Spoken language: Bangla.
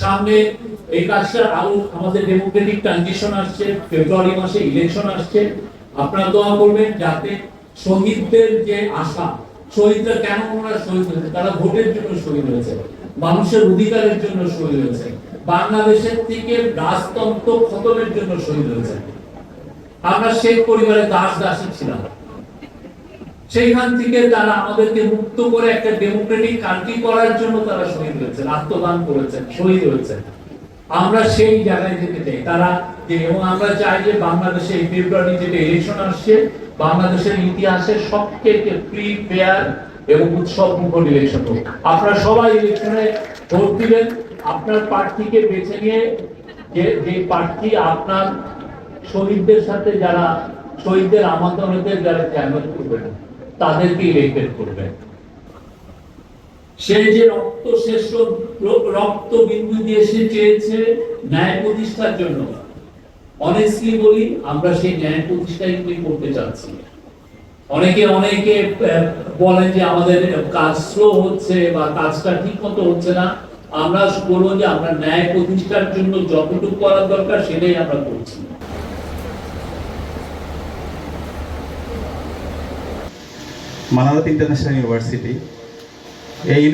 সামনে এই কাজটা আরও আমাদের ডেমোক্রেটিক ট্রানজিশন আসছে ফেব্রুয়ারি মাসে ইলেকশন আসছে। আপনারা দোয়া করবেন যাতে শহীদদের যে আশা, শহীদরা কেন ওনারা শহীদ হয়েছে তারা ভোটের জন্য শহীদ হয়েছে মানুষের অধিকারের জন্য শহীদ হয়েছে বাংলাদেশের থেকে রাজতন্ত্র খতমের জন্য শহীদ হয়েছে আমরা সেই পরিবারে দাস দাসী ছিলাম। সেইখান থেকে তারা আমাদেরকে মুক্ত করে একটা ডেমোক্রেটিক কান্ট্রি করার জন্য তারা শহীদ হয়েছেন, আত্মদান করেছেন, শহীদ হয়েছেন। আমরা সেই জায়গায় যেতে চাই। তারা এবং আমরা চাই যে বাংলাদেশে এই ফেব্রুয়ারি যেটা ইলেকশন আসছে, বাংলাদেশের ইতিহাসে সবথেকে ফ্রি ফেয়ার এবং উৎসব মুখর ইলেকশন হোক। আপনারা সবাই ইলেকশনে ভোট দিবেন। আপনার প্রার্থীকে বেছে নিয়ে যে যে প্রার্থী আপনার শহীদদের সাথে যারা শহীদদের আমানতের যারা চ্যানেল করবেন। তাদেরকে ইলেক্টেড করবেন সে যে রক্ত শেষ রক্ত বিন্দু দিয়ে সে চেয়েছে ন্যায় প্রতিষ্ঠার জন্য। অনেস্টলি বলি, আমরা সেই ন্যায় প্রতিষ্ঠাই করতে চাচ্ছি। অনেকে অনেকে বলেন যে আমাদের কাজ স্লো হচ্ছে বা কাজটা ঠিক মতো হচ্ছে না। আমরা বলব যে আমরা ন্যায় প্রতিষ্ঠার জন্য যতটুকু করার দরকার সেটাই আমরা করছি। মানারত ইন্টারন্যাশনাল ইউনিভার্সিটি এই